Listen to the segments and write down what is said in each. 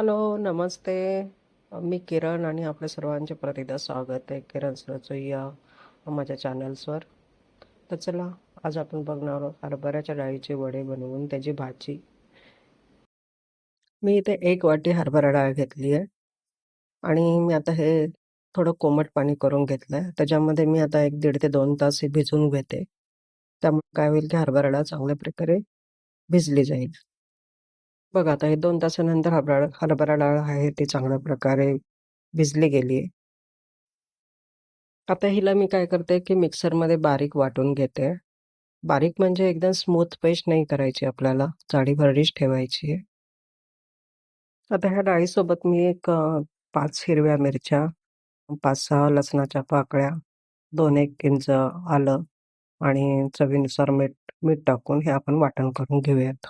Hello नमस्ते. मी किरण आणि आपल्या सर्वांचे प्रतिदा स्वागत आहे. किरण सरचोई या माझ्या चॅनल्सवर. तर चला आज आपण बघणार आहोत हरभऱ्याच्या डाळीचे वडे बनवून त्याची भाजी. मी इथे एक वाटी हरभरा डाळ घेतली आहे आणि मी आता हे थोडं कोमट पाणी करून घेतलं आहे त्याच्यामध्ये मी आता एक दीड ते दोन तास भिजवून घेते. त्यामुळे काय होईल की हरभरा डाळ चांगल्या प्रकारे भिजली जाईल. बघा आता हे दोन तासानंतर हरभरा हरभरा डाळ आहे ती चांगल्या प्रकारे भिजली गेली आहे. आता हिला मी काय करते की मिक्सरमध्ये बारीक वाटून घेते. बारीक म्हणजे एकदम स्मूथ पेस्ट नाही करायची आपल्याला जाडी भरडीच ठेवायची आहे. आता ह्या डाळीसोबत मी एक पाच हिरव्या मिरच्या पाच सहा लसणाच्या पाकळ्या दोन एक इंच आलं आणि चवीनुसार मीठ मीठ टाकून हे आपण वाटण करून घेऊयात.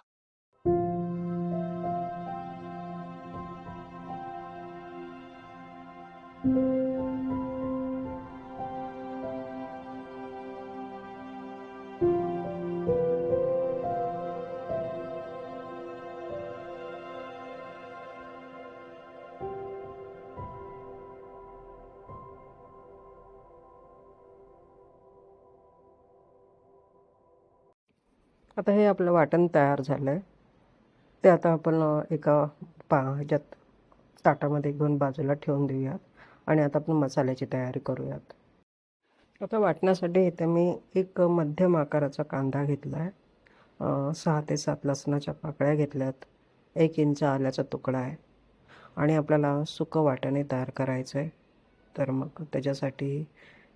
आता हे आपलं वाटण तयार झालं आहे ते आता आपण एका पा ह्याच्यात ताटामध्ये घेऊन बाजूला ठेवून देऊयात आणि आता आपण मसाल्याची तयारी करूयात. आता वाटण्यासाठी इथे मी एक मध्यम आकाराचा कांदा घेतला आहे सहा ते सात लसणाच्या पाकळ्या घेतल्यात. एक इंच आल्याचा तुकडा आहे. आणि आपल्याला सुकं वाटणे तयार करायचं आहे तर मग त्याच्यासाठी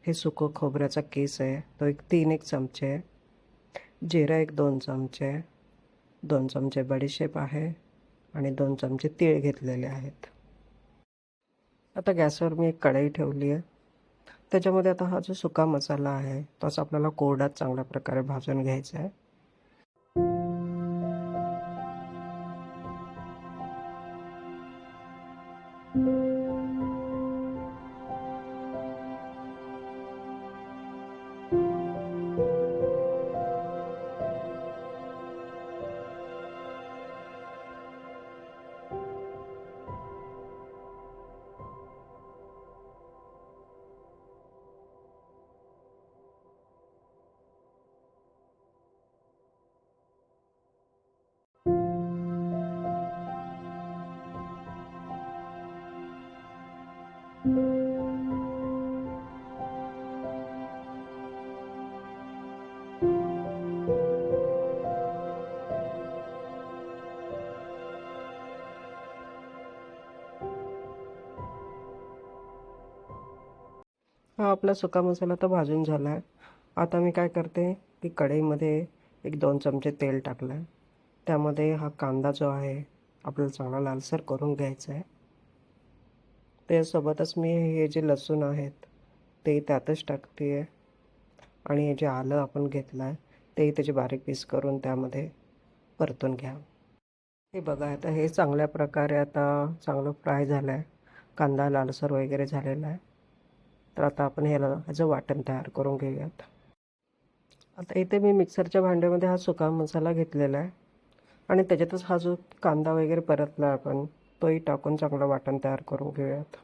हे सुकं खोबऱ्याचा केस आहे. तो एक तीन एक चमचे आहे. जिरा एक दोन चमचे दोन चमचे बडीशेप आहे आणि दोन चमचे तीळ घेतलेले आहेत. आता गॅसवर मी एक कढई ठेवली आहे. त्याच्यामध्ये आता हा जो सुका मसाला आहे तोच आपल्याला कोरडात चांगल्या प्रकारे भाजून घ्यायचा आहे. हा आपला सुका मसाला तर भाजून झाला आहे आता मी काय करते की कढईमध्ये एक दोन चमचे तेल टाकलं आहे त्यामध्ये हा कांदा जो आहे आपल्याला चांगला लालसर करून घ्यायचा आहे त्यासोबतच मी हे जे लसूण आहेत ते त्यातच टाकते आहे आणि हे जे आलं आपण घेतलं आहे तेही त्याचे बारीक पीस करून त्यामध्ये परतून घ्या. हे बघा आता हे चांगल्या प्रकारे आता चांगलं फ्राय झालं आहे कांदा लालसर वगैरे झालेला आहे. तर आता आपण ह्याला ह्याचं वाटण तयार करून घेऊयात. आता इथे मी मिक्सरच्या भांड्यामध्ये हा सुका मसाला घेतलेला आहे. आणि त्याच्यातच हा जो कांदा वगैरे परतला आपण तोही टाकून चांगलं वाटण तयार करून घेऊयात.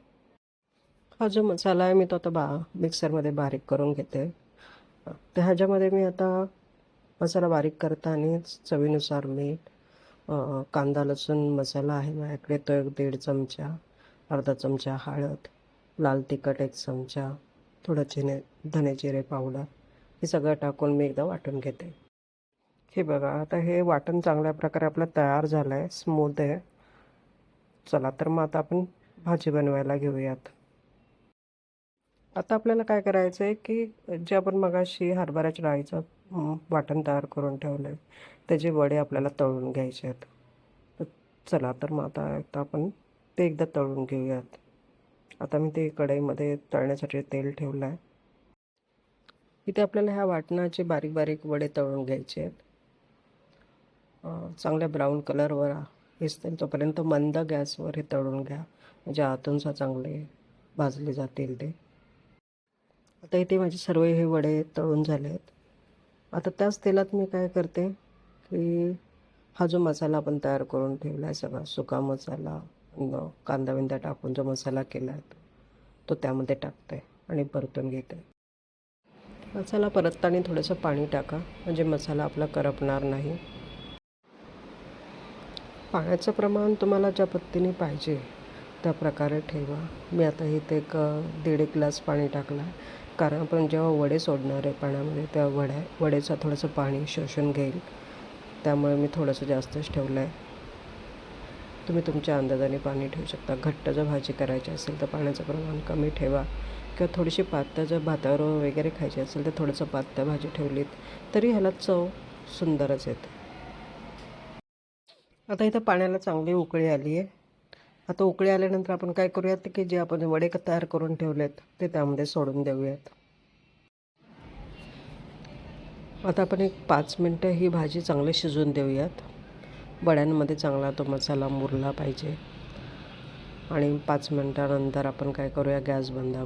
हा जो मसाला आहे मी तो आता बा मिक्सरमध्ये बारीक करून घेते. तर ह्याच्यामध्ये मी आता मसाला बारीक करताना चवीनुसार मीठ कांदा लसूण मसाला आहे. माझ्याकडे तो एक दीड चमचा अर्धा चमचा हळद लाल तिखट एक चमचा थोडं चिने धने जिरे पावडर हे सगळं टाकून मी एकदा वाटून घेते. हे बघा आता हे वाटण चांगल्या प्रकारे आपलं तयार झालं आहे स्मूथ आहे. चला तर मग आता आपण भाजी बनवायला घेऊयात. आता आपल्याला काय करायचं आहे की जे आपण मगाशी हरभऱ्याच्या डाळीचं वाटण तयार करून ठेवलं आहे त्याचे वडे आपल्याला तळून घ्यायचे आहेत. चला तर मग आता आपण ते एकदा तळून घेऊयात. आता मी ते कढईमध्ये तळण्यासाठी तेल ठेवलं आहे इथे आपल्याला ह्या वाटणाचे बारीक बारीक वडे तळून घ्यायचे आहेत. चांगल्या ब्राऊन कलरवर दिसतील तोपर्यंत मंद गॅसवर हे तळून घ्या. म्हणजे आतूनसा चांगले भाजले जातील ते. आता इथे माझे सर्व हे वडे तळून झाले आहेत आता त्याच तेलात मी काय करते की हा जो मसाला आपण तयार करून ठेवला आहे सगळा सुका मसाला कांदा विंदा टाकून जो मसाला केला आहे तो त्यामध्ये टाकते आणि परतून घेते मसाला परतताना थोडंसं पाणी टाका म्हणजे मसाला आपला करपणार नाही. पाण्याचं प्रमाण तुम्हाला ज्या पद्धतीने पाहिजे त्या प्रकारे ठेवा. मी आता इथे एक दीड एक ग्लास पाणी टाकला आहे. कारण आपण जेव्हा वडे सोडणार आहे पाण्यामध्ये त्या वड्या वडेचं थोडंसं पाणी शोषून घेईल. त्यामुळे मी थोडंसं जास्तच ठेवलं आहे तुम्ही तुमच्या अंदाजाने पाणी ठेवू शकता. घट्ट जर भाजी करायची असेल तर पाण्याचं प्रमाण कमी ठेवा. किंवा थोडीशी पातळ जर भातावर वगैरे खायची असेल तर थोडंसं पातळ भाजी ठेवलीत तरी ह्याला चव सुंदरच येते. आता इथं पाण्याला चांगली उकळी आली आहे. आता उकळी आल्यानंतर आपण काय करूयात की जे आपण वडे तयार करून ठेवलेत ते त्यामध्ये सोडून देऊयात. आता आपण एक पाच मिनटं ही भाजी चांगली शिजून देऊयात. वड्यांमध्ये चांगला तो मसाला मुरला पाहिजे. आणि पाच मिनटानंतर आपण काय करूया गॅस बंद